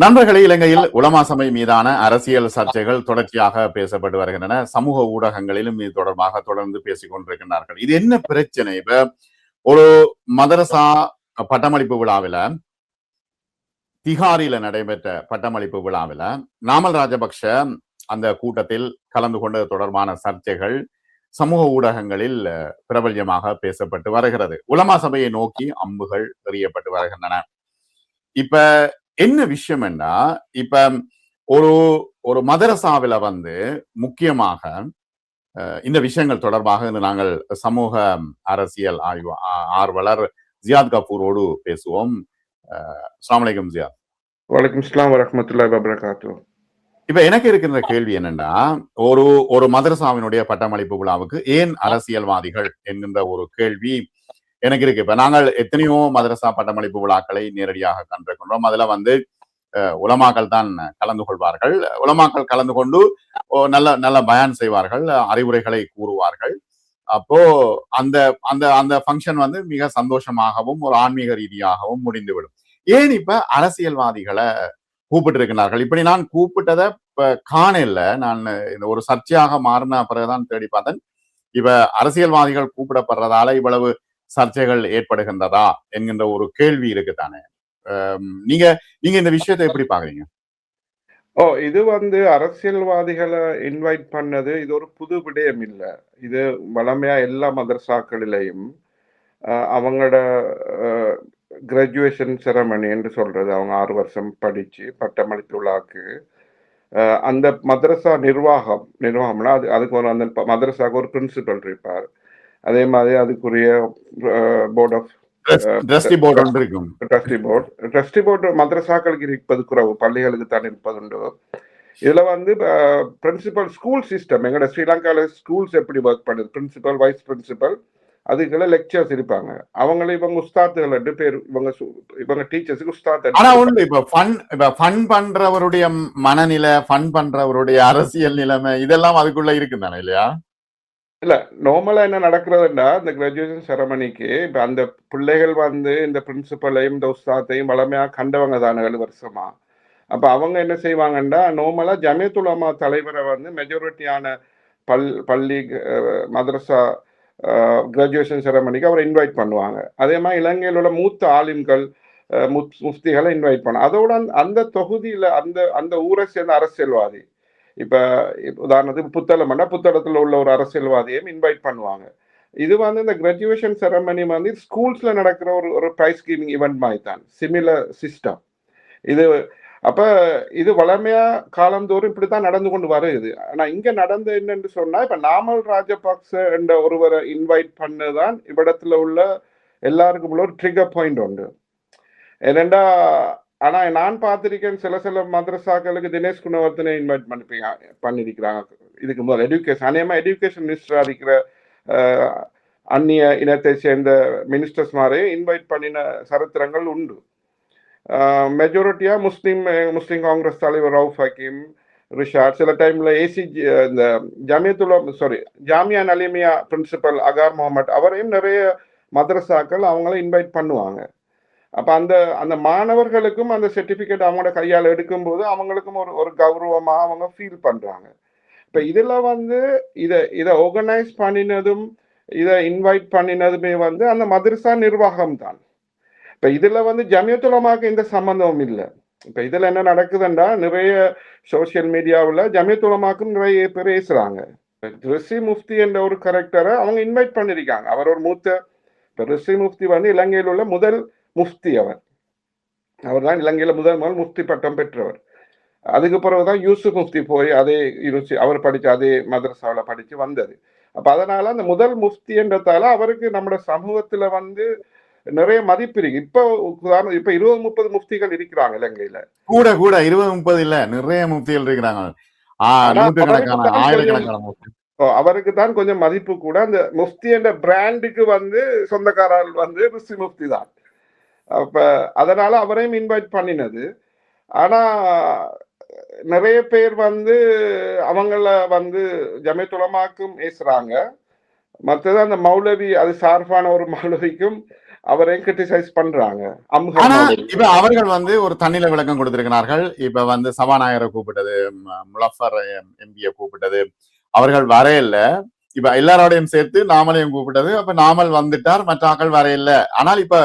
நண்பர்களே இலங்கையில் உலமா சபை மீதான அரசியல் சர்ச்சைகள் தொடர்ச்சியாக பேசப்பட்டு வருகின்றன. சமூக ஊடகங்களிலும் இது தொடர்பாக தொடர்ந்து பேசிக் கொண்டிருக்கின்றார்கள். இது என்ன பிரச்சனை? இப்ப ஒரு மதரசா பட்டமளிப்பு விழாவில திகாரில நடைபெற்ற பட்டமளிப்பு விழாவில நாமல் ராஜபக்ஷ அந்த கூட்டத்தில் கலந்து கொண்டது தொடர்பான சர்ச்சைகள் சமூக ஊடகங்களில் பிரபல்யமாக பேசப்பட்டு வருகிறது. உலமா சபையை நோக்கி அம்புகள் எறியப்பட்டு வருகின்றன. இப்ப என்ன விஷயம் என்றா இப்ப ஒரு ஒரு மதரசாவில வந்து முக்கியமாக இந்த விஷயங்கள் தொடர்பாக நாங்கள் சமூக அரசியல் ஆய்வு ஆர்வலர் ஜியாத் கபூரோடு பேசுவோம். அஸ்லாம் ஜியாத். வலைக்கம் இஸ்லாம் வரமத்துல்லா வபரகாத்து இப்ப எனக்கு இருக்கின்ற கேள்வி என்னன்னா ஒரு ஒரு மதரசாவினுடைய பட்டமளிப்பு விழாவுக்கு ஏன் அரசியல்வாதிகள் என்கின்ற ஒரு கேள்வி எனக்கு இருக்கு. இப்ப நாங்கள் எத்தனையோ மதரசா பட்டமளிப்பு விழாக்களை நேரடியாக கண்டிருக்கின்றோம். அதுல வந்து உலமாக்கள் தான் கலந்து கொள்வார்கள். உலமாக்கள் கலந்து கொண்டு நல்ல நல்ல பயான் செய்வார்கள் அறிவுரைகளை கூறுவார்கள். அப்போ அந்த அந்த அந்த ஃபங்க்ஷன் வந்து மிக சந்தோஷமாகவும் ஒரு ஆன்மீக ரீதியாகவும் முடிந்துவிடும். ஏன் இப்ப அரசியல்வாதிகளை கூப்பிட்டு இருக்கிறார்கள் இப்படி நான் கூப்பிட்டதை இப்ப காணல நான் இந்த ஒரு சர்ச்சையாக மாறின பிறகுதான் தேடி பார்த்தேன். இப்ப அரசியல்வாதிகள் கூப்பிடப்படுறதால இவ்வளவு சர்ச்சைகள் ஏற்படுகின்றதா என்கின்ற ஒரு கேள்வி இருக்குதானே? நீங்க நீங்க இந்த விஷயத்தை எப்படி பாக்குறீங்க ஓ இது வந்து அரசியல்வாதிகளை இன்வைட் பண்ணது இது ஒரு புது விடயம் இல்லை. இது வளமையா எல்லா மதரசாக்களிலையும் அவங்களோட கிராஜுவேஷன் செரமணி என்று சொல்றது அவங்க ஆறு வருஷம் படிச்சு பட்டமளிப்பு விழாக்கு. அந்த மதரசா நிர்வாகம் நிர்வாகம்னா அது அதுக்கு ஒரு அந்த மதரசாவுக்கு ஒரு பிரின்சிபல் இருப்பார். அதே மாதிரி அதுக்குரிய போர்ட் ஆஃப் போர்டு ஒன்று இருக்கும் ட்ரஸ்டி போர்டு ட்ரஸ்டி போர்டு மதரசாக்களுக்கு இருப்பது குறவு பள்ளிகளுக்கு தான் இருப்பது இதுல வந்து பிரின்சிபல் ஸ்கூல் சிஸ்டம் எங்களோட ஸ்ரீலங்கால ஸ்கூல்ஸ் எப்படி ஒர்க் பண்ணுது? பிரின்சிபல் வைஸ் பிரின்சிபல் அதுக்குள்ள லெக்சர்ஸ் இருப்பாங்க. அவங்களே இவங்க உஸ்தாத்துகள் ரெண்டு பேர் இவங்க இவங்க டீச்சர்ஸுக்கு உஸ்தாத் ஆனா ஒண்ணு இப்ப ஃபன் இப்ப ஃபன் பண்றவருடைய மனநிலை ஃபன் பண்றவருடைய அரசியல் நிலைமை இதெல்லாம் அதுக்குள்ள இருக்கு தானே இல்லையா? இல்ல நார்மலா என்ன நடக்கிறதுன்னா இந்த கிராஜுவேஷன் செரமனிக்கு இப்ப அந்த பிள்ளைகள் வந்து இந்த பிரின்சிபலையும் இந்த உஸ்தாத்தையும் வளமையா கண்டவங்க தானே ஏழு வருஷமா. அப்ப அவங்க என்ன செய்வாங்கன்னா நார்மலா ஜமியத்துலமா தலைவரை வந்து மெஜாரிட்டியான பல் பள்ளி மதரசா கிராஜுவேஷன் செரமனிக்கு அவரை இன்வைட் பண்ணுவாங்க. அதே மாதிரி இலங்கையில் உள்ள மூத்த ஆலிம்கள் முஃப்திகளை இன்வைட் பண்ண அதோட அந்த தொகுதியில் அந்த அந்த ஊரை சேர்ந்த அரசியல்வாதி இப்ப உதாரணத்துக்கு புத்தளம்னா புத்தளத்துல உள்ள ஒரு அரசியல்வாதியையும் இன்வைட் பண்ணுவாங்க. இது வந்து இந்த கிராஜுவேஷன் செரமனி வந்து ஸ்கூல்ஸ்ல நடக்கிற ஒரு ஒரு ப்ரைஸ் கிவிங் இவெண்ட் மாதிரி தான். சிமிலர் சிஸ்டம் இது அப்ப இது வளமையா காலந்தோறும் இப்படித்தான் நடந்து கொண்டு வருது. ஆனா இங்க நடந்த என்னன்னு சொன்னா இப்ப நாமல் ராஜபக்ச என்ற ஒருவரை இன்வைட் பண்ணதான் இவ்விடத்துல உள்ள எல்லாருக்கும் உள்ள ஒரு ட்ரிகர் பாயிண்ட் உண்டு. ஏனெண்டா ஆனா நான் பார்த்திருக்கேன் சில சில மதரசாக்களுக்கு தினேஷ் குணவர்த்தனை இன்வைட் பண்ணிப்பீங்க பண்ணிருக்கிறாங்க. இதுக்கு முதல் எஜுகேஷன் அநேகமா எஜுகேஷன் மினிஸ்டரா இருக்கிற அந்நிய இனத்தை சேர்ந்த மினிஸ்டர்ஸ் மாதிரி இன்வைட் பண்ணின சரித்திரங்கள் உண்டு. மெஜாரிட்டியா முஸ்லீம் முஸ்லீம் காங்கிரஸ் தலைவர் ரவுஃப் ஹக்கீம் ரிஷாட் சில டைம்ல ஏசி இந்த ஜமியத்துல்லா sorry Jamia நலிமியா principal agar Mohamed அவரையும் நிறைய மதரசாக்கள் அவங்கள இன்வைட் பண்ணுவாங்க. அப்ப அந்த அந்த மாணவர்களுக்கும் அந்த சர்டிபிகேட் அவங்களோட கையால் எடுக்கும்போது அவங்களுக்கும் ஒரு ஒரு கௌரவமா அவங்க ஃபீல் பண்றாங்க. இப்ப இதுல வந்து இதை இதை ஆர்கனைஸ் பண்ணினதும் இதை இன்வைட் பண்ணினதுமே வந்து அந்த மதரசா நிர்வாகம் தான் இப்ப இதுல வந்து ஜமியத்துலமாக்கு எந்த சம்பந்தமும் இல்லை. இப்ப இதுல என்ன நடக்குதுன்னா நிறைய சோசியல் மீடியாவில் ஜமியத்துலமாக்கும் நிறைய பேர் பேசுறாங்க. ரிஷி முஃப்தி என்ற ஒரு கரெக்டரை அவங்க இன்வைட் பண்ணிருக்காங்க. அவர் ஒரு மூத்த இப்ப ரிஷி முஃப்தி வந்து இலங்கையில் உள்ள முதல் முஃப்தி அவர் அவர் தான் இலங்கையில முதல் முதல் முஃப்தி பட்டம் பெற்றவர். அதுக்கு பிறகுதான் யூசுப் முஃப்தி போய் அதே யூனிவர்சிட்டி அவர் படிச்ச அதே மதரசாவில் படிச்சு வந்தது. அப்ப அதனால அந்த முதல் முஃப்தி என்றதால அவருக்கு நம்ம சமூகத்துல வந்து நிறைய மதிப்பு இருக்கு. இப்ப உதாரணம் இப்ப இருபது முப்பது முஃப்திகள் இருக்கிறாங்க இலங்கையில. கூட கூட இருபது முப்பது இல்ல நிறைய முஃப்திகள் இருக்கிறாங்க. அவருக்கு தான் கொஞ்சம் மதிப்பு கூட. அந்த முஃப்தி என்ற பிராண்டுக்கு வந்து சொந்தக்காரர்கள் வந்து ரிஷி முஃப்தி தான். அப்ப அதனால அவரையும் இன்வைட் பண்ணினது. ஆனா நிறைய பேர் வந்து அவங்கள வந்து ஜமியத்துலமாக்கும் பேசுறாங்க. மற்றது அந்த மௌலவி அது சார்பான ஒரு மௌலவிக்கும் அவரையும் கிரிட்டிசைஸ் பண்றாங்க. இப்ப அவர்கள் வந்து ஒரு தண்ணில விளக்கம் கொடுத்திருக்கிறார்கள். இப்ப வந்து சபாநாயகரை கூப்பிட்டது முலஃபர் எம்பியை கூப்பிட்டது. அவர்கள் வரையில. இப்ப எல்லாரோடையும் சேர்த்து நாமலையும் கூப்பிட்டது. அப்ப நாமல் வந்துட்டார் மற்ற ஆக்கள் வரையில. ஆனால் இப்ப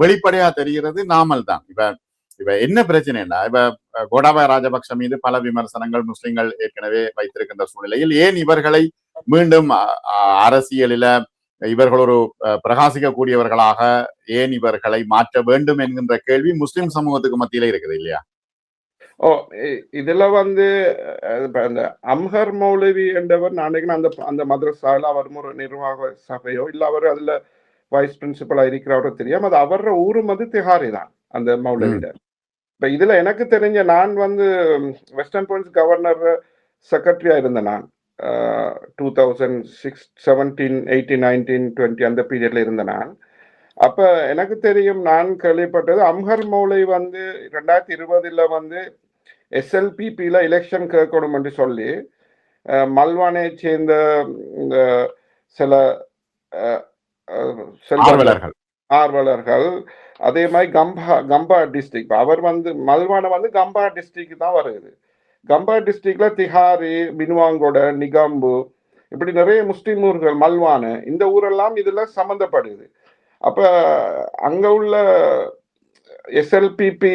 வெளிப்படையா தெரிகிறது நாமல் தான் இப்ப இப்ப என்ன பிரச்சனைனா இப்ப கோடாபாய கோட்டாபய ராஜபக்ஷ மீது பல விமர்சனங்கள் முஸ்லிம்கள் ஏற்கனவே வைத்திருக்கின்ற சூழ்நிலையில் ஏன் இவர்களை மீண்டும் அரசியலில இவர்கள் ஒரு பிரகாசிக்கக்கூடியவர்களாக ஏன் இவர்களை மாற்ற வேண்டும் என்கின்ற கேள்வி முஸ்லிம் சமூகத்துக்கு மத்தியில இருக்குது இல்லையா? ஓ இதுல வந்து அந்த அம்ஹர் மௌலவி என்றவர் நான் அந்த அந்த மதரசால அவர் ஒரு நிர்வாக சபையோ இல்ல அவர் அதுல வைஸ் பிரின்சிபலா இருக்கிறவரோ தெரியும் அது அவர ஊரும் வந்து திஹாரி தான் அந்த மௌலவிட. இப்ப இதுல எனக்கு தெரிஞ்ச நான் வந்து வெஸ்டர்ன் பாயிண்ட்ஸ் கவர்னர் செக்ரட்டரியா இருந்தேன் நான். Two thousand six seventeen eighteen nineteen twenty அந்த பீரியட்ல இருந்தேன் நான். அப்ப எனக்கு தெரியும் நான் கேள்விப்பட்டது அம்ஹர் மௌலை வந்து ரெண்டாயிரத்தி இருபதுல வந்து எஸ்எல்பிபியில் எலெக்ஷன் கேட்கணும் என்று சொல்லி மல்வானை சேர்ந்த இந்த சில ஆர்வலர்கள். ஆர்வலர்கள். அதே மாதிரி கம்பா கம்பா டிஸ்ட்ரிக்ட் அவர் வந்து மல்வானை வந்து கம்பா டிஸ்ட்ரிக்ட் தான் வருது. கம்பா டிஸ்ட்ரிக்ட்ல திஹாரி பின்வாங்கோட நிகாம்பு இப்படி நிறைய முஸ்லிம் ஊர்கள் மல்வானு இந்த ஊரெல்லாம் இதுல சம்மந்தப்படுது அப்ப அங்க உள்ள எஸ்எல்பிபி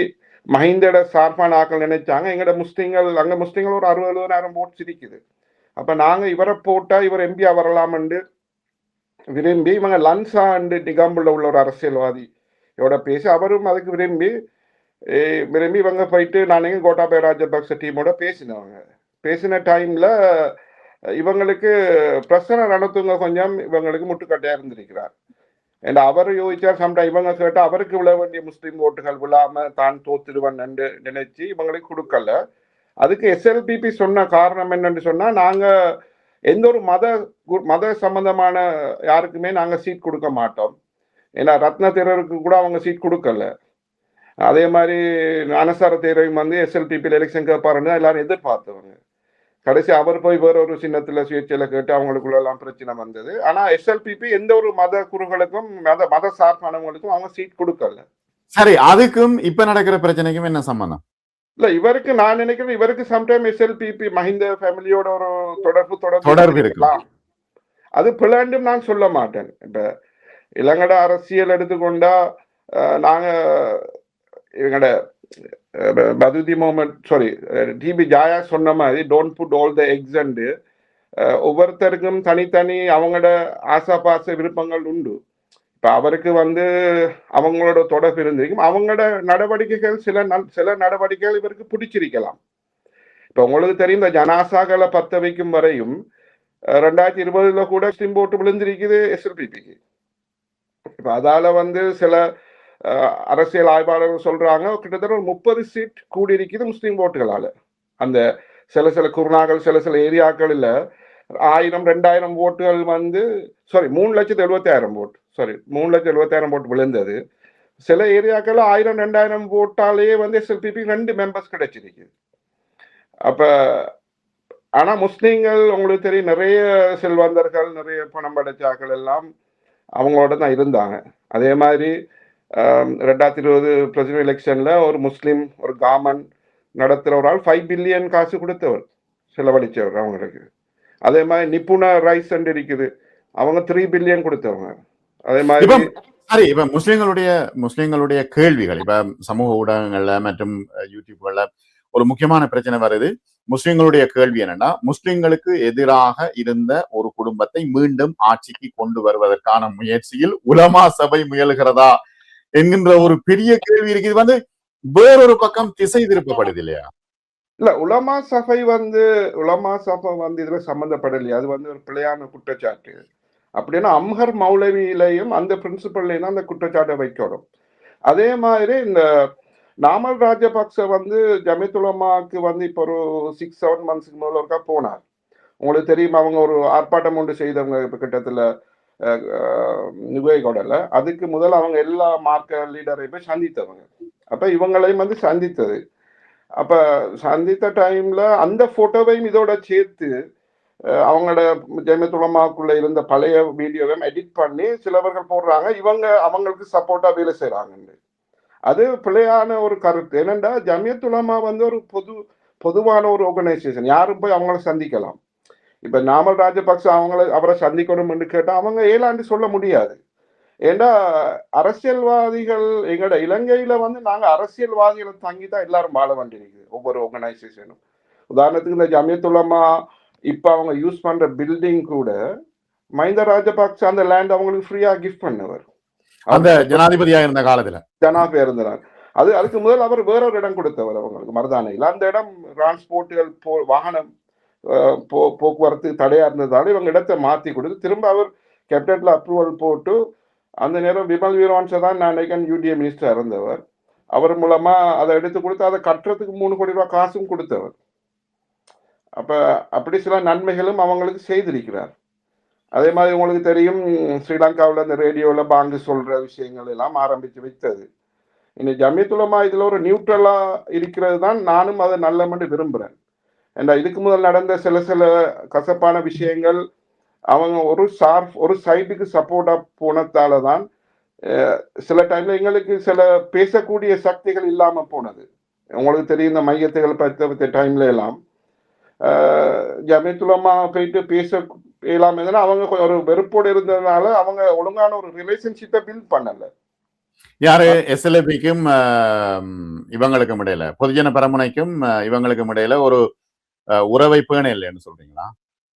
மஹிந்தோட சார்பான ஆக்கள் நினைச்சாங்க எங்கட முஸ்லிம்கள் அங்க முஸ்லிம்கள் ஒரு அறுபது எழுபதாயிரம் போட்டு சிரிக்குது. அப்ப நாங்க இவரை போட்டா இவர் எம்பியா வரலாம்னு விரும்பி இவங்க லன்சா அண்டு நிகாம்புல உள்ள ஒரு அரசியல்வாதி இவட பேசி அவரும் அதுக்கு விரும்பி விரும்பி இவங்க போயிட்டு நானே கோட்டாபய ராஜபக்ச டீமோட பேசினவங்க பேசின டைம்ல இவங்களுக்கு பிரச்சனை நடத்துங்க கொஞ்சம் இவங்களுக்கு முட்டுக்கட்டையா இருந்திருக்கிறார். ஏன்னா அவர் யோசிச்சார் சம்டைம் இவங்க கேட்டால் அவருக்கு விழ வேண்டிய முஸ்லீம் ஓட்டுகள் விழாம தான் தோத்துடுவன் என்று நினைச்சு இவங்களுக்கு கொடுக்கல. அதுக்கு எஸ்எல்பிபி சொன்ன காரணம் என்னன்னு சொன்னா நாங்க எந்த ஒரு மத மத சம்பந்தமான யாருக்குமே நாங்கள் சீட் கொடுக்க மாட்டோம். ஏன்னா ரத்ன தேரருக்கு கூட அவங்க சீட் கொடுக்கல. அதே மாதிரி அனசார தேரவையும் வந்து எஸ்எல்டிபியில் எலெக்ஷன் கேட்பாருன்னு எல்லாரும் எதிர்பார்த்தவங்க. கடைசி அவர் போய் வேற ஒரு சின்னத்தில் சுயேட்சையில் கேட்டு அவங்களுக்குள்ள எல்லாம் பிரச்சனை வந்தது. ஆனால் எஸ்எல்பிபி எந்த ஒரு மத குருகளுக்கும் மத மத சார்பானவங்களுக்கும் அவங்க சீட் கொடுக்கல. சரி அதுக்கும் இப்ப நடக்கிற பிரச்சனைக்கும் என்ன சம்பந்தம்? இல்ல இவருக்கு நான் நினைக்கிறேன் இவருக்கு சம்டைம் எஸ்எல்பிபி மஹிந்த ஃபேமிலியோட ஒரு தொடர்பு தொடர்பு இருக்கு. இருக்கலாம். அது பிளாண்டும் நான் சொல்ல மாட்டேன் இப்ப இலங்கட அரசியல் எடுத்துக்கொண்டா நாங்க இவங்கட பதுதி முகமது சாரி டிபி ஜாயா சொன்ன மாதிரி don't put all the eggs and ஒவ்வொருத்தருக்கும் தனித்தனி அவங்களோட ஆசாபாச விருப்பங்கள் உண்டு இப்போ அவருக்கு வந்து அவங்களோட தொடர்பு இருந்திருக்கும். அவங்களோட நடவடிக்கைகள் சில நல்- சில நடவடிக்கைகள் இவருக்கு பிடிச்சிருக்கலாம். இப்ப உங்களுக்கு தெரியும் இந்த ஜனாசாக்களை பத்த வைக்கும் வரையும் ரெண்டாயிரத்தி இருபதுல கூட ஸ்டிம் போட்டு விழுந்திருக்குது எஸ்எல்பிபிக்கு இப்ப அதால வந்து சில அரசியல் ஆய்வாளர்கள் சொல்றாங்க கிட்டத்தட்ட ஒரு முப்பது சீட் கூடி இருக்குது முஸ்லீம் ஓட்டுகளால அந்த சில சில குருநாகள் சில சில ஏரியாக்களில் ஆயிரம் ரெண்டாயிரம் ஓட்டுகள் வந்து சாரி மூணு லட்சத்து எழுபத்தாயிரம் ஓட்டு. சாரி மூணு லட்சம் எழுபத்தாயிரம் ஓட்டு விழுந்தது. சில ஏரியாக்கள் ஆயிரம் ரெண்டாயிரம் ஓட்டாலேயே வந்து எஸ்எல்பிபி ரெண்டு மெம்பர்ஸ் கிடைச்சிருக்கு அப்போ ஆனால் முஸ்லீம்கள் உங்களுக்கு தெரியும் நிறைய செல்வந்தர்கள் நிறைய பணம் படைச்சாக்கள் எல்லாம் அவங்களோட தான் இருந்தாங்க. அதே மாதிரி ரெண்டாயிரத்தி இருபது பிரசிடென்ட் எலெக்ஷனில் ஒரு முஸ்லீம் ஒரு காமன் நடத்துகிற ஒரு ஆள் ஃபைவ் பில்லியன் காசு கொடுத்தவர் செலவழித்தவர் அவங்களுக்கு. அதே மாதிரி நிப்புண ரைஸ் இருக்குது. அவங்க த்ரீ பில்லியன் கொடுத்தவங்க. அதே மாதிரி சரி இப்ப முஸ்லிம்களுடைய முஸ்லிம்களுடைய கேள்விகள். இப்ப சமூக ஊடகங்கள்ல மற்றும் யூடியூப்கள்ல ஒரு முக்கியமான பிரச்சனை வருது. முஸ்லிம்களுடைய கேள்வி என்னன்னா முஸ்லிம்களுக்கு எதிராக இருந்த ஒரு குடும்பத்தை மீண்டும் ஆட்சிக்கு கொண்டு வருவதற்கான முயற்சியில் உலமா சபை முயல்கிறதா என்கின்ற ஒரு பெரிய கேள்வி இருக்கு இது வந்து வேறொரு பக்கம் திசை திருப்பப்படுது இல்லையா? இல்ல உலமா சபை வந்து உலமா சபை வந்து இதுல சம்மந்தப்படலையே அது வந்து ஒரு பிழையான குற்றச்சாட்டு. அப்படின்னா அம்ஹர் மௌலவியிலையும் அந்த பிரின்சிபல்லையும் தான் அந்த குற்றச்சாட்டை வைக்கணும். அதே மாதிரி இந்த நாமல் ராஜபக்ச வந்து ஜமித்துலமாக்கு வந்து இப்போ ஒரு சிக்ஸ் செவன் மந்த்ஸ்க்கு முதல்ல ஒருக்கா போனார். உங்களுக்கு தெரியும் அவங்க ஒரு ஆர்ப்பாட்டம் ஒன்று செய்தவங்க இப்போ கிட்டத்தில் நிகழ்கொடல அதுக்கு முதல் அவங்க எல்லா மார்க்க லீடரையும் போய் சந்தித்தவங்க. அப்போ இவங்களையும் வந்து சந்தித்தது. அப்ப சந்தித்த டைம்ல அந்த போட்டோவையும் இதோட சேர்த்து அவங்களோட ஜெயமத்துலமாக்குள்ள இருந்த பழைய வீடியோவையும் எடிட் பண்ணி சிலவர்கள் போடுறாங்க. இவங்க அவங்களுக்கு சப்போர்ட்டா வேலை செய்கிறாங்கன்னு அது பிழையான ஒரு கருத்து. என்னென்னா ஜமியத்துலமா வந்து ஒரு பொது பொதுவான ஒரு ஆர்கனைசேஷன் யாரும் போய் அவங்கள சந்திக்கலாம். இப்போ நாமல் ராஜபக்ச அவங்கள அவரை சந்திக்கணும்னு கேட்டால் அவங்க ஏலாண்டு சொல்ல முடியாது. ஏண்டா அரசியல்வாதிகள் எங்கட இலங்கையில வந்து நாங்க அரசியல்வாதிகளை தங்கி தான் எல்லாரும் வாழ வேண்டியிருக்குது ஒவ்வொரு ஆர்கனைசேஷனும் உதாரணத்துக்கு இந்த ஜமியத்துலமா இப்ப அவங்க யூஸ் பண்ற பில்டிங் கூட மஹிந்த ராஜபக்ச அந்த லேண்ட் அவங்களுக்கு ஃப்ரீயா கிஃப்ட் பண்ணவர். அந்த ஜனாதிபதியா இருந்த காலத்துல. ஜனாபே இருந்தார் அது அதுக்கு முதல் அவர் வேற ஒரு இடம் கொடுத்தவர் அவங்களுக்கு மருதானையில். அந்த இடம் டிரான்ஸ்போர்ட்டுகள் போ வாகனம் போ போக்குவரத்து தடையா இருந்ததால இவங்க இடத்தை மாத்தி கொடுத்து திரும்ப அவர் கேபினட்ல அப்ரூவல் போட்டு அந்த நேரம் விமல் வீரவன்ச தான் நான் நினைக்கிறேன் யூடிஏ மினிஸ்டர் இருந்தவர். அவர் மூலமா அதை எடுத்து கொடுத்து அதை கட்டுறதுக்கு மூணு கோடி ரூபாய் காசும் கொடுத்தவர். அப்ப அப்படி சில நன்மைகளும் அவங்களுக்கு செய்திருக்கிறார். அதே மாதிரி உங்களுக்கு தெரியும் ஸ்ரீலங்காவில் அந்த ரேடியோவில் பாங்கு சொல்கிற விஷயங்கள் எல்லாம் ஆரம்பித்து வைத்தது. இந்த ஜமியத்துலமா இதில் ஒரு நியூட்ரலாக இருக்கிறது தான் நானும் அதை நல்லமென்று விரும்புகிறேன் ஏன்னா இதுக்கு முதல் நடந்த சில சில கசப்பான விஷயங்கள் அவங்க ஒரு சார் ஒரு சைடுக்கு சப்போர்ட்டா போனதால தான் சில டைம்ல எங்களுக்கு சில பேசக்கூடிய சக்திகள் இல்லாம போனது. உங்களுக்கு தெரியும் இந்த மையத்துகள் பத்த டைம்ல எல்லாம். அஹ், போயிட்டு பேச இயலாம அவங்க ஒரு வெறுப்போடு இருந்ததுனால அவங்க ஒழுங்கான ஒரு ரிலேஷன்ஷிப்பை பில்ட் பண்ணல. யாரு? எஸ்எல்ஏபிக்கும் இவங்களுக்கும் இடையில. பொதுஜன பரமுனைக்கும் இவங்களுக்கும் இடையில ஒரு உறவை பேண இல்லைன்னு சொல்றீங்களா?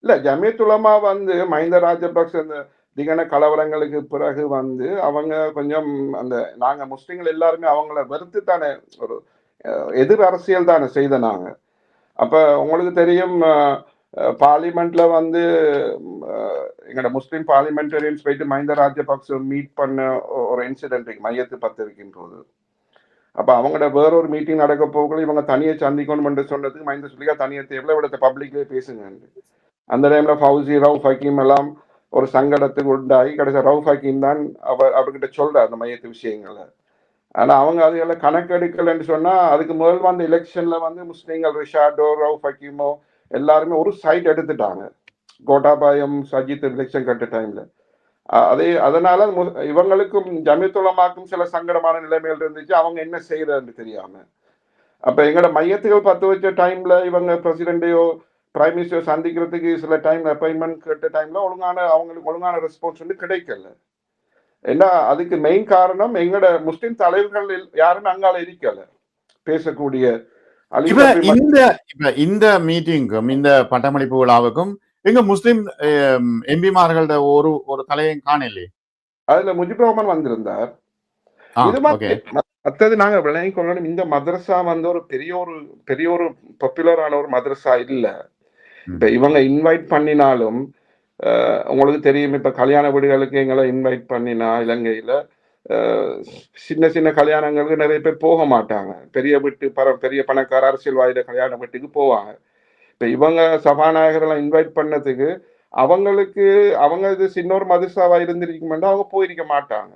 இல்ல ஜமியத்துலமா வந்து மஹிந்த ராஜபக்ச அந்த திகன கலவரங்களுக்கு பிறகு வந்து அவங்க கொஞ்சம் அந்த நாங்க முஸ்லீம்கள் எல்லாருமே அவங்கள வெறுத்து தானே ஒரு எதிர் அரசியல் தானே செய்த நாங்க. அப்ப உங்களுக்கு தெரியும் பார்லிமெண்ட்ல வந்து எங்களோட முஸ்லீம் பார்லிமெண்டரியன்ஸ் போயிட்டு மஹிந்த ராஜபக்ச மீட் பண்ண ஒரு இன்சிடென்ட் மையத்து பத்திரிக்கையின் போது. அப்போ அவங்களோட வேறொரு மீட்டிங் நடக்க போகல இவங்க தனியை சந்திக்கணும் என்று சொன்னதுக்கு மைந்த சொல்லியா தனியை தேவையில்ல இவ்வளோ பப்ளிக்லேயே பேசுங்க அந்த டைம்ல ஃபவுசி ரவுஃப் ஹக்கீம் எல்லாம் ஒரு சங்கடத்துக்கு உண்டாகி கடைசி ரவுஃப் ஹக்கீம் தான் அவர் அவர்கிட்ட சொல்றார் அந்த மையத்து விஷயங்களை ஆனா அவங்க அதுகளை கணக்கெடுக்கலைன்னு சொன்னா அதுக்கு முதல் வந்த எலெக்ஷன்ல வந்து முஸ்லீம்கள் ரிஷாடோ ரவுஃப் ஹக்கீமோ எல்லாருமே ஒரு சைட் எடுத்துட்டாங்க. கோட்டாபாயம் சஜித் எலெக்ஷன் கட்ட டைம்ல அதே அதனால மு- இவங்களுக்கும் ஜமித்துலமாக்கும் சில சங்கடமான நிலைமைகள் இருந்துச்சு. அவங்க என்ன செய்யறதுன்னு தெரியாம. அப்ப எங்களோட மையத்துகள் பத்து வச்ச டைம்ல இவங்க பிரசிடண்டையோ பிரைம் மினிஸ்டர் சந்திக்கிறதுக்கு சில டைம்ல அப்பாயின்மெண்ட் கேட்ட டைம்ல ஒழுங்கான அவங்களுக்கு ஒழுங்கான ரெஸ்பான்ஸ் வந்து கிடைக்கல. ஏன்னா அதுக்கு மெயின் காரணம் எங்களோட முஸ்லிம் தலைவர்கள் யாருமே அங்கால இருக்கல. பேசக்கூடிய இந்த இந்த மீட்டிங்க்கும் இந்த பட்டமளிப்பு விழாவுக்கும் எங்க முஸ்லிம் எம்பிமார்களோட ஒரு ஒரு தலையும் காணலையே அதுல முஜிபுர் ரஹ்மான் வந்திருந்தார். இது மாதிரி ஓகே. ம- மத்தது நாங்க விளங்கி கொள்ளணும். இந்த மதரசா வந்து ஒரு பெரிய ஒரு பெரிய ஒரு பாப்புலரான ஒரு மதரசா இல்ல. இப்ப இவங்க இன்வைட் பண்ணினாலும் உங்களுக்கு தெரியும் இப்ப கல்யாண வீடுகளுக்கு எங்களை இன்வைட் பண்ணினா இலங்கையில சின்ன சின்ன கல்யாணங்களுக்கு நிறைய பேர் போக மாட்டாங்க. பெரிய வீட்டு பர பெரிய பணக்கார அரசியல்வாதிட கல்யாண வீட்டுக்கு போவாங்க. இப்ப இவங்க சபாநாயகர் எல்லாம் இன்வைட் பண்ணதுக்கு அவங்களுக்கு அவங்க இது சின்ன ஒரு மதரசாவா இருந்திருக்குமெண்டா அவங்க போயிருக்க மாட்டாங்க.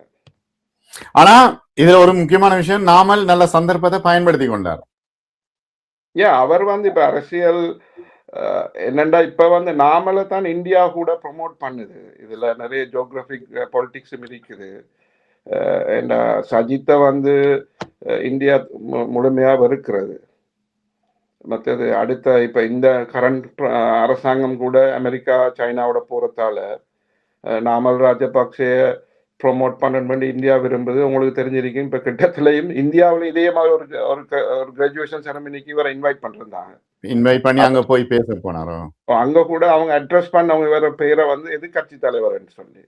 ஆனா இதுல ஒரு முக்கியமான விஷயம் நாமல் நல்ல சந்தர்ப்பத்தை பயன்படுத்தி கொண்டார். ஏன் அவர் வந்து இப்ப அரசியல் என்னண்டா இப்ப வந்து நாமள தான் இந்தியா கூட ப்ரொமோட் பண்ணுது. இதுல நிறைய ஜியோகிராபிக் பொலிட்டிக்ஸும் இருக்குது. என்ன சஜித்தை வந்து இந்தியா மு- முழுமையா வெறுக்கிறது. மற்றது அடுத்த இப்ப இந்த கரண்ட் அரசாங்கம் கூட அமெரிக்கா சைனாவோட போறதால நாமல் ராஜபக்சே ப்ரொமோட் பண்ணணும் இந்தியா விரும்புது. உங்களுக்கு தெரிஞ்சிருக்கும் இப்ப கிட்டத்திலையும் இந்தியாவில் இதே மாதிரி ஒரு ஒரு கிராஜுவேஷன் செரமனிக்கு இவரை இன்வைட் பண்ணிருந்தாங்க இன்வைட் பண்ணி அங்க போய் பேச போனாரோ? அங்க கூட அவங்க அட்ரஸ் பண்ண அவங்க இவர பேரை வந்து எதிர்கட்சி தலைவர்னு சொல்லி.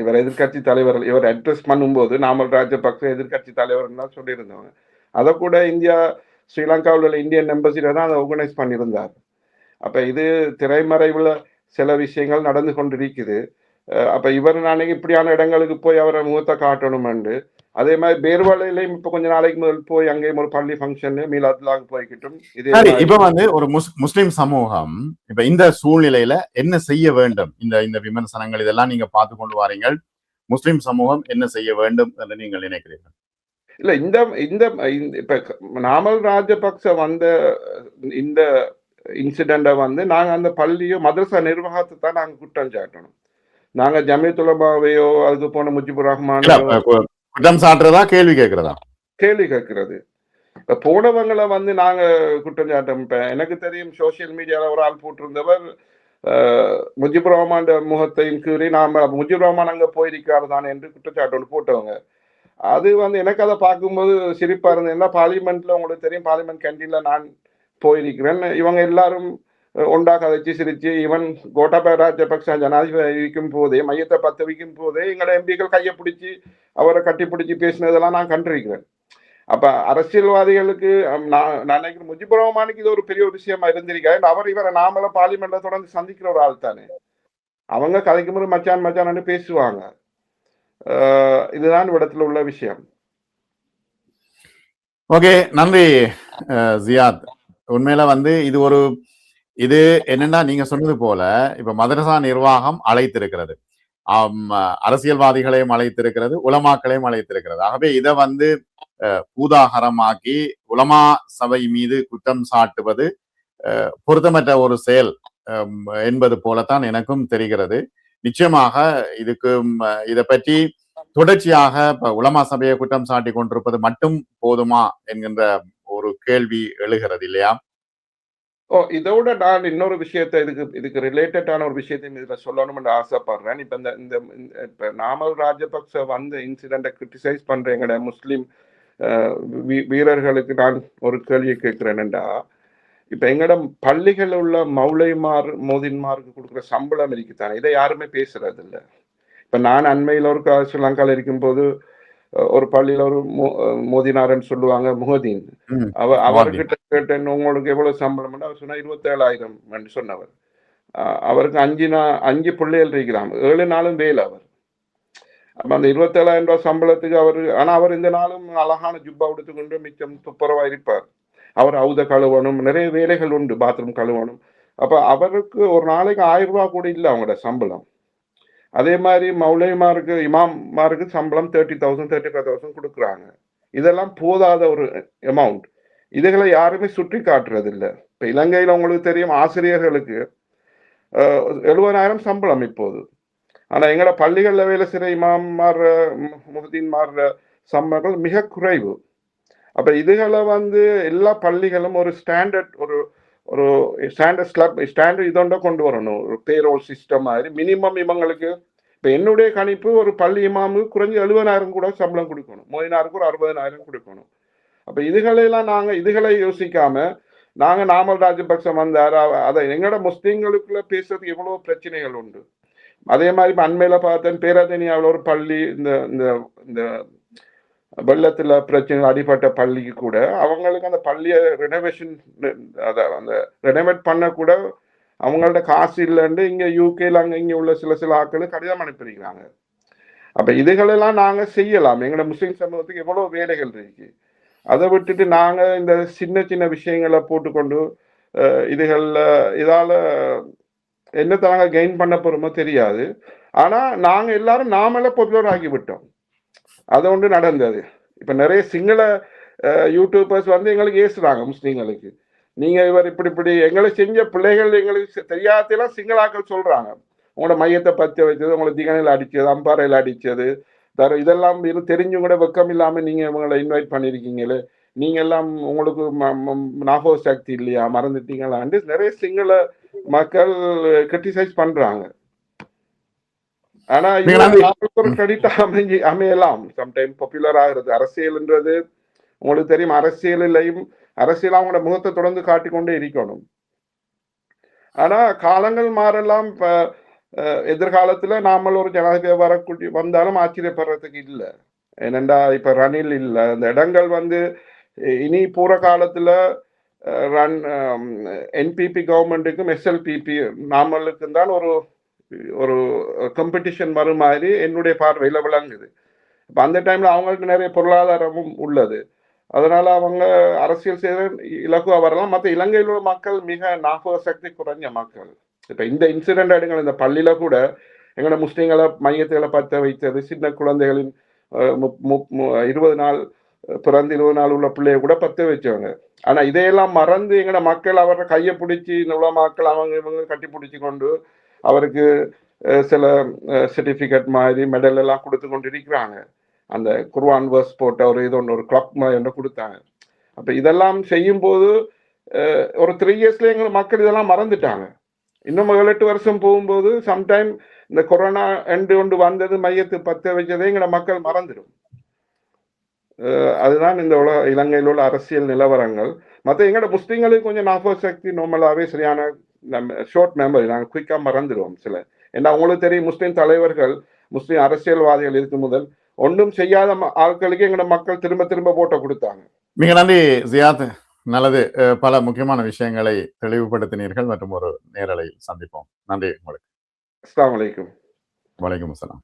இவர் எதிர்கட்சி தலைவர் இவர் அட்ரஸ் பண்ணும்போது நாமல் ராஜபக்ச எதிர்கட்சி தலைவர்னு தான் சொல்லியிருந்தவங்க. அதை கூட இந்தியா ஸ்ரீலங்காவில் உள்ள இந்தியன் எம்பசில தான் அதை ஆர்கனைஸ் பண்ணியிருந்தார். அப்ப இது திரைமறைவுல சில விஷயங்கள் நடந்து கொண்டிருக்குது. அப்ப இவர் நாளைக்கு இப்படியான இடங்களுக்கு போய் அவரை முகத்தை காட்டணுமெண்டு. அதே மாதிரி பேர்வலையிலையும் இப்ப கொஞ்ச நாளைக்கு முதல் போய் அங்கேயும் ஒரு பள்ளி ஃபங்க்ஷன் மீலாத்லாக்கு போய்கிட்டும் இதே இப்ப வந்து ஒரு முஸ் முஸ்லிம் சமூகம் இப்ப இந்த சூழ்நிலையில என்ன செய்ய வேண்டும்? இந்த இந்த விமர்சனங்கள் இதெல்லாம் நீங்க பார்த்து கொண்டு வாரீங்கள். முஸ்லிம் சமூகம் என்ன செய்ய வேண்டும் என்று நீங்கள் நினைக்கிறீர்கள்? இல்ல இந்த இந்த இப்ப நாமல் ராஜபக்ச வந்த இந்த இன்சிடெண்ட்டை வந்து நாங்க அந்த பள்ளியோ மதரசா நிர்வாகத்தை தான் நாங்க குற்றம் சாட்டணும். நாங்க ஜமியத்துலபாவையோ அதுக்கு போன முஜிபுர் கு- குற்றம் சாட்டுறதா கேள்வி கேட்கிறதா கேள்வி கேட்கிறது போனவங்களை வந்து நாங்க குற்றம் சாட்டம். எனக்கு தெரியும் சோசியல் மீடியால ஒரு ஆள் போட்டிருந்தவர் முஜிபுர் ரஹ்மான் முகத்தையும் கீறி நாம முஜிபுர் ரஹ்மான் அங்க போயிருக்காரு தான் என்று குற்றச்சாட்டு ஒன்று போட்டவங்க. அது வந்து எனக்கு அதை பார்க்கும்போது சிரிப்பா இருந்தது. என்ன பார்லிமெண்ட்ல உங்களுக்கு தெரியும் பார்லிமெண்ட் கேண்டீன்ல நான் போயிருக்கிறேன் இவங்க எல்லாரும் உண்டாக வச்சு சிரிச்சு இவன் கோட்டாபய ராஜபக்ச ஜனாதிபதி இருக்கும் போதே மையத்தை பத்து வைக்கும் போதே எங்களை எம்பிக்கள் கையை பிடிச்சி அவரை கட்டி பிடிச்சி பேசினதெல்லாம் நான் கண்டிருக்கிறேன் அப்ப அரசியல்வாதிகளுக்கு நான் நான் நினைக்கிறேன் முஜிபுர் ரஹ்மானுக்கு இது ஒரு பெரிய ஒரு விஷயமா இருந்திருக்காரு அவர் இவரை நாமளும் பார்லிமெண்ட்ல தொடர்ந்து சந்திக்கிற ஒரு ஆள் தானே அவங்க கதைக்கும் போது மச்சான் மச்சான்னு பேசுவாங்க இதுதான் இடத்துல உள்ள விஷயம் ஓகே நன்றி ஜியாத் உண்மையில வந்து இது ஒரு இது என்னன்னா நீங்க சொன்னது போல இப்ப மதரசா நிர்வாகம் அழைத்திருக்கிறது. அரசியல்வாதிகளையும் அழைத்திருக்கிறது உலமாக்களையும் அழைத்திருக்கிறது. ஆகவே இதை வந்து பூதாகரமாக்கி உலமா சபை மீது குற்றம் சாட்டுவது பொருத்தமற்ற ஒரு செயல் என்பது போலத்தான் எனக்கும் தெரிகிறது. நிச்சயமாக இதுக்கு இதை பற்றி தொடர்ச்சியாக இப்ப உலமா சபையை குற்றம் சாட்டி கொண்டிருப்பது மட்டும் போதுமா என்கின்ற ஒரு கேள்வி எழுகிறது இல்லையா? ஓ இதோட நான் இன்னொரு விஷயத்தை இதுக்கு இதுக்கு ரிலேட்டடான ஒரு விஷயத்தையும் இதுல சொல்லணும்னு ஆசைப்படுறேன். இப்ப இந்த இந்த இப்போ நாமல் ராஜபக்ச வந்த இன்சிடெண்ட்டை கிரிட்டிசைஸ் பண்ணுற எங்களோட முஸ்லீம் வீ- வீரர்களுக்கு நான் ஒரு கேள்வி கேட்கிறேன்டா இப்ப எங்களோட பள்ளிகள் உள்ள மௌலைமார் மோதின்மாருக்கு கொடுக்குற சம்பளம் இருக்குதானே? இதை யாருமே பேசுறது இல்ல இப்ப நான் அண்மையில் ஒரு கா- ஸ்ரீலங்கால இருக்கும்போது ஒரு பள்ளியில ஒரு மோ- அஹ், மோதினார்னு சொல்லுவாங்க முகதீன். அவ. அவர்கிட்ட கேட்டேன் உங்களுக்கு எவ்வளவு சம்பளம் அவர் சொன்னா இருபத்தேழாயிரம் சொன்னவர். அவருக்கு அஞ்சு நா அஞ்சு பிள்ளைகள் இருக்கிறாங்க. ஏழு நாளும் வேலை அவர். அப்ப அந்த இருபத்தேழாயிரம் ரூபாய் சம்பளத்துக்கு அவர் ஆனா அவர் இந்த நாளும் அழகான ஜுப்பா உடுத்துக்கொண்டு மிச்சம் துப்புரவா இருப்பார். அவர் அவுத கழுவணும் நிறைய வேலைகள் உண்டு பாத்ரூம் கழுவணும். அப்ப அவருக்கு ஒரு நாளைக்கு ஆயிரம் ரூபாய் கூட இல்லை அவங்களோட சம்பளம். அதே மாதிரி மௌலைமாருக்கு இமாம்மாருக்கு சம்பளம் thirty thousand thirty five thousand கொடுக்குறாங்க. இதெல்லாம் போதாத ஒரு அமௌண்ட் இதுகளை யாருமே சுற்றி காட்டுறது இல்லை இப்போ இலங்கையில் உங்களுக்கு தெரியும் ஆசிரியர்களுக்கு எழுபதாயிரம் சம்பளம் இப்போது. ஆனா எங்களோட பள்ளிகளில் வேலை செய்கிற இமாம்மார் முஹதீன்மார் சம்பளங்கள் மிக குறைவு. அப்போ இதுகளை வந்து எல்லா பள்ளிகளும் ஒரு ஸ்டாண்டர்ட் ஒரு ஒரு ஸ்டாண்டர்ட் ஸ்லப் ஸ்டாண்டர்ட் இதோண்ட கொண்டு வரணும் ஒரு பேரோல் சிஸ்டம் மாதிரி மினிமம் இவங்களுக்கு இப்போ என்னுடைய கணிப்பு ஒரு பள்ளி இமாமுக்கு குறைஞ்சி எழுபதாயிரம் கூட சம்பளம் கொடுக்கணும் மோதினாருக்கு ஒரு அறுபதாயிரம் கொடுக்கணும் அப்போ இதுகளெல்லாம் நாங்கள் இதுகளை யோசிக்காம நாங்கள் நாமல் ராஜபக்சம் வந்தார் அதை எங்களோட முஸ்லீம்களுக்குள்ள பேசுறதுக்கு எவ்வளோ பிரச்சனைகள் உண்டு அதே மாதிரி இப்போ அண்மையில் பார்த்தேன் பேராதனியாவில் ஒரு பள்ளி இந்த இந்த இந்த வெள்ளத்துல பிரச்சனை அடிப்பட்ட பள்ளிக்கு கூட அவங்களுக்கு அந்த பள்ளியை ரெனோவேஷன் அதை அந்த ரெனோவேட் பண்ண கூட அவங்கள்ட்ட காசு இல்லைன்னு இங்க யூகேல அங்க இங்க உள்ள சில சில ஆட்கள் கடிதம் அனுப்பியிருக்கிறாங்க. அப்ப இதுகளெல்லாம் நாங்க செய்யலாம். எங்களோட முஸ்லீம் சமூகத்துக்கு எவ்வளவு வேலைகள் இருக்கு. அதை விட்டுட்டு நாங்க இந்த சின்ன சின்ன விஷயங்களை போட்டுக்கொண்டு இதுகளில் இதால் இதால என்னத்தை நாங்கள் கெயின் பண்ண போறோமோ தெரியாது. ஆனா நாங்க எல்லாரும் நாமளே பாப்புலர் விட்டோம் அது ஒன்று நடந்தது. இப்போ நிறைய சிங்கள யூடியூபர்ஸ் வந்து எங்களுக்கு ஏசுறாங்க முஸ்லீம்களுக்கு. நீங்க இவர் இப்படி இப்படி எங்களை செஞ்ச பிள்ளைகள் எங்களுக்கு தெரியாதெல்லாம் சிங்களாக்கள் சொல்றாங்க. உங்களோட மையத்தை பற்றி வச்சது உங்களை திகனையில் அடிச்சது அம்பாறையில் அடிச்சது தர இதெல்லாம் இது தெரிஞ்சும் கூட வெக்கம் இல்லாமல் நீங்கள் இவங்களை இன்வைட் பண்ணியிருக்கீங்களே நீங்கள் எல்லாம் உங்களுக்கு ம- ஞாபக சக்தி இல்லையா? மறந்துட்டீங்களான்னு நிறைய சிங்கள மக்கள் கிரிட்டிசைஸ் பண்ணுறாங்க ஆனா ஒரு அமைஞ்சு அமையலாம். சம்டைம் பாப்புலர் ஆகுறது அரசியல்ன்றது. உங்களுக்கு தெரியும் அரசியலிலையும் அரசியல் அவங்களோட முகத்தை தொடர்ந்து காட்டிக்கொண்டே இருக்கணும். ஆனா காலங்கள் மாறலாம். இப்ப எதிர்காலத்துல நாமல் ஒரு ஜனாதிபதி வரக்கூடிய வந்தாலும் ஆச்சரியப்படுறதுக்கு இல்ல. ஏனெண்டா இப்ப ரணில் இல்ல. அந்த இடங்கள் வந்து இனி பூர காலத்துல ரன் என்பிபி கவர்மெண்ட்டுக்கும் எஸ்எல்பிபி நாமலுக்கும் தான் ஒரு ஒரு காம்படிஷன் வரும் மாதிரி என்னுடைய பார்வையில் விளங்குது. இப்போ அந்த டைம்ல அவங்களுக்கு நிறைய பொருளாதாரமும் உள்ளது. அதனால அவங்க அரசியல் செய்த இலகுவாக வரலாம் மற்ற இலங்கையில் உள்ள மக்கள் மிக ஞாபக சக்தி குறைஞ்ச மக்கள். இப்போ இந்த இன்சிடென்ட் எடுங்கள் இந்த பள்ளியில கூட எங்களோட முஸ்லீம்களை மையத்துகளை பற்ற வைத்தது சின்ன குழந்தைகளின் முப்- மு- இருபது நாள் பிறந்து இருபது நாள் உள்ள பிள்ளைய கூட பத்து வச்சவங்க. ஆனா இதையெல்லாம் மறந்து எங்களோட மக்கள் அவரை கையை பிடிச்சி இந்த மக்கள் அவங்க இவங்க கட்டி பிடிச்சி கொண்டு அவருக்கு சில சர்டிபிகேட் மாதிரி மெடல் எல்லாம் கொடுத்து கொண்டு இருக்கிறாங்க அந்த குர்வான் வர்ஸ் போட்ட ஒரு இது ஒன்று ஒரு கிளப் மாதிரி ஒன்று கொடுத்தாங்க. அப்ப இதெல்லாம் செய்யும்போது ஒரு த்ரீ இயர்ஸ்ல எங்க மக்கள் இதெல்லாம் மறந்துட்டாங்க. இன்னும் ஏழு எட்டு வருஷம் போகும்போது சம்டைம் இந்த கொரோனா எண்டு கொண்டு வந்தது மையத்து பத்த வச்சதே எங்களை மக்கள் மறந்துடும். அதுதான் இந்த உலக இலங்கையில் உள்ள அரசியல் நிலவரங்கள். மற்ற எங்களோட முஸ்லீம்களுக்கு கொஞ்சம் ஞாபக சக்தி நார்மலாகவே சரியான ஷார்ட் மெமரி நாங்கள் குயிக்காக மறந்துடுவோம் சில. ஏன்னா உங்களுக்கு தெரியும் முஸ்லீம் தலைவர்கள் முஸ்லீம் அரசியல்வாதிகள் இருக்கும் முதல் ஒன்றும் செய்யாத ஆட்களுக்கு எங்கட மக்கள் திரும்ப திரும்ப போட்டோ கொடுத்தாங்க. மிக நன்றி ஜியாத். நல்லது பல முக்கியமான விஷயங்களை தெளிவுபடுத்தினீர்கள் மற்றும் ஒரு நேரலையில் சந்திப்போம். நன்றி உங்களுக்கு. அஸ்ஸலாமு அலைக்கும். வலைக்கும் அஸ்ஸலாம்.